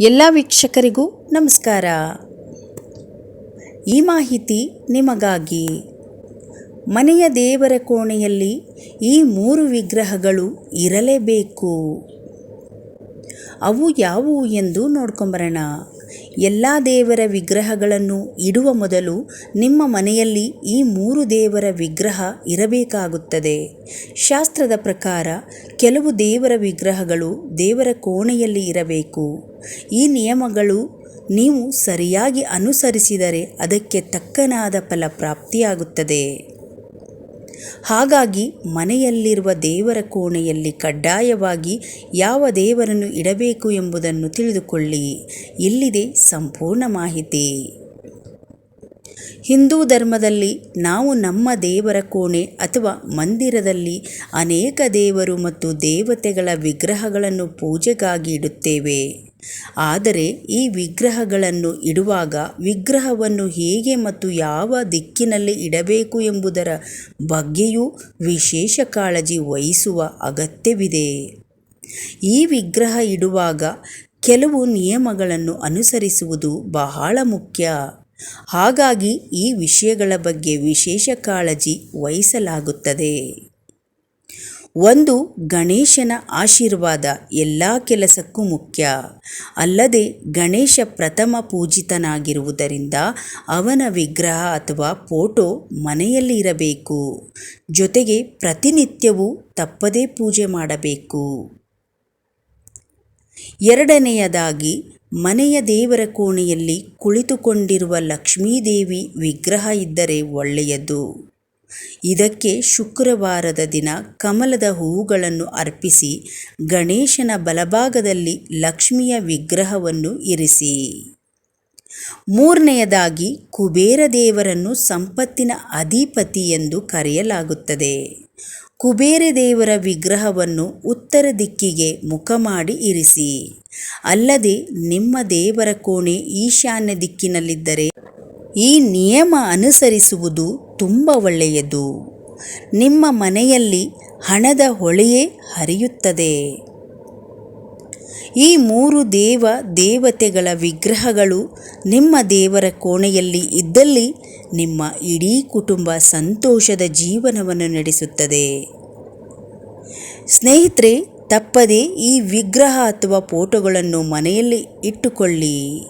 ಎಲ್ಲ ವೀಕ್ಷಕರಿಗೂ ನಮಸ್ಕಾರ. ಈ ಮಾಹಿತಿ ನಿಮಗಾಗಿ. ಮನೆಯ ದೇವರ ಕೋಣೆಯಲ್ಲಿ ಈ ಮೂರು ವಿಗ್ರಹಗಳು ಇರಲೇಬೇಕು. ಅವು ಯಾವುವು ಎಂದು ನೋಡ್ಕೊಂಬರೋಣ. ಎಲ್ಲ ದೇವರ ವಿಗ್ರಹಗಳನ್ನು ಇಡುವ ಮೊದಲು ನಿಮ್ಮ ಮನೆಯಲ್ಲಿ ಈ ಮೂರು ದೇವರ ವಿಗ್ರಹ ಇರಬೇಕಾಗುತ್ತದೆ. ಶಾಸ್ತ್ರದ ಪ್ರಕಾರ ಕೆಲವು ದೇವರ ವಿಗ್ರಹಗಳು ದೇವರ ಕೋಣೆಯಲ್ಲಿ ಇರಬೇಕು. ಈ ನಿಯಮಗಳು ನೀವು ಸರಿಯಾಗಿ ಅನುಸರಿಸಿದರೆ ಅದಕ್ಕೆ ತಕ್ಕನಾದ ಫಲ ಪ್ರಾಪ್ತಿಯಾಗುತ್ತದೆ. ಹಾಗಾಗಿ ಮನೆಯಲ್ಲಿರುವ ದೇವರ ಕೋಣೆಯಲ್ಲಿ ಕಡ್ಡಾಯವಾಗಿ ಯಾವ ದೇವರನ್ನು ಇಡಬೇಕು ಎಂಬುದನ್ನು ತಿಳಿದುಕೊಳ್ಳಿ. ಇಲ್ಲಿದೆ ಸಂಪೂರ್ಣ ಮಾಹಿತಿ. ಹಿಂದೂ ಧರ್ಮದಲ್ಲಿ ನಾವು ನಮ್ಮ ದೇವರ ಕೋಣೆ ಅಥವಾ ಮಂದಿರದಲ್ಲಿ ಅನೇಕ ದೇವರು ಮತ್ತು ದೇವತೆಗಳ ವಿಗ್ರಹಗಳನ್ನು ಪೂಜೆಗಾಗಿ ಇಡುತ್ತೇವೆ. ಆದರೆ ಈ ವಿಗ್ರಹಗಳನ್ನು ಇಡುವಾಗ ವಿಗ್ರಹವನ್ನು ಹೇಗೆ ಮತ್ತು ಯಾವ ದಿಕ್ಕಿನಲ್ಲಿ ಇಡಬೇಕು ಎಂಬುದರ ಬಗ್ಗೆಯೂ ವಿಶೇಷ ಕಾಳಜಿ ವಹಿಸುವ ಅಗತ್ಯವಿದೆ. ಈ ವಿಗ್ರಹ ಇಡುವಾಗ ಕೆಲವು ನಿಯಮಗಳನ್ನು ಅನುಸರಿಸುವುದು ಬಹಳ ಮುಖ್ಯ. ಹಾಗಾಗಿ ಈ ವಿಷಯಗಳ ಬಗ್ಗೆ ವಿಶೇಷ ಕಾಳಜಿ ವಹಿಸಲಾಗುತ್ತದೆ. ಒಂದು ಗಣೇಶನ ಆಶೀರ್ವಾದ ಎಲ್ಲ ಕೆಲಸಕ್ಕೂ ಮುಖ್ಯ. ಅಲ್ಲದೆ ಗಣೇಶ ಪ್ರಥಮ ಪೂಜಿತನಾಗಿರುವುದರಿಂದ ಅವನ ವಿಗ್ರಹ ಅಥವಾ ಫೋಟೋ ಮನೆಯಲ್ಲಿ ಇರಬೇಕು. ಜೊತೆಗೆ ಪ್ರತಿನಿತ್ಯವೂ ತಪ್ಪದೇ ಪೂಜೆ ಮಾಡಬೇಕು. ಎರಡನೆಯದಾಗಿ, ಮನೆಯ ದೇವರ ಕೋಣೆಯಲ್ಲಿ ಕುಳಿತುಕೊಂಡಿರುವ ಲಕ್ಷ್ಮೀದೇವಿ ವಿಗ್ರಹ ಇದ್ದರೆ ಒಳ್ಳೆಯದು. ಇದಕ್ಕೆ ಶುಕ್ರವಾರದ ದಿನ ಕಮಲದ ಹೂವುಗಳನ್ನು ಅರ್ಪಿಸಿ, ಗಣೇಶನ ಬಲಭಾಗದಲ್ಲಿ ಲಕ್ಷ್ಮಿಯ ವಿಗ್ರಹವನ್ನು ಇರಿಸಿ. ಮೂರನೆಯದಾಗಿ, ಕುಬೇರ ದೇವರನ್ನು ಸಂಪತ್ತಿನ ಅಧಿಪತಿ ಎಂದು ಕರೆಯಲಾಗುತ್ತದೆ. ಕುಬೇರ ದೇವರ ವಿಗ್ರಹವನ್ನು ಉತ್ತರ ದಿಕ್ಕಿಗೆ ಮುಖ ಮಾಡಿ ಇರಿಸಿ. ಅಲ್ಲದೆ, ನಿಮ್ಮ ದೇವರ ಕೋಣೆ ಈಶಾನ್ಯ ದಿಕ್ಕಿನಲ್ಲಿದ್ದರೆ, ಈ ನಿಯಮ ಅನುಸರಿಸುವುದು ತುಂಬ ಒಳ್ಳೆಯದು. ನಿಮ್ಮ ಮನೆಯಲ್ಲಿ ಹಣದ ಹೊಳೆಯೇ ಹರಿಯುತ್ತದೆ. ಈ ಮೂರು ದೇವ ದೇವತೆಗಳ ವಿಗ್ರಹಗಳು ನಿಮ್ಮ ದೇವರ ಕೋಣೆಯಲ್ಲಿ ಇದ್ದಲ್ಲಿ ನಿಮ್ಮ ಇಡೀ ಕುಟುಂಬ ಸಂತೋಷದ ಜೀವನವನ್ನು ನಡೆಸುತ್ತದೆ. ಸ್ನೇಹಿತರೆ, ತಪ್ಪದೆ ಈ ವಿಗ್ರಹ ಅಥವಾ ಫೋಟೋಗಳನ್ನು ಮನೆಯಲ್ಲಿ ಇಟ್ಟುಕೊಳ್ಳಿ.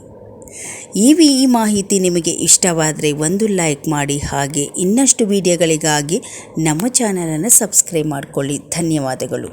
ಈ ವಿ ಈ ಮಾಹಿತಿ ನಿಮಗೆ ಇಷ್ಟವಾದರೆ ಒಂದು ಲೈಕ್ ಮಾಡಿ ಹಾಗೆ ಇನ್ನಷ್ಟು ವಿಡಿಯೋಗಳಿಗಾಗಿ ನಮ್ಮ ಚಾನಲನ್ನು ಸಬ್ಸ್ಕ್ರೈಬ್ ಮಾಡಿಕೊಳ್ಳಿ. ಧನ್ಯವಾದಗಳು.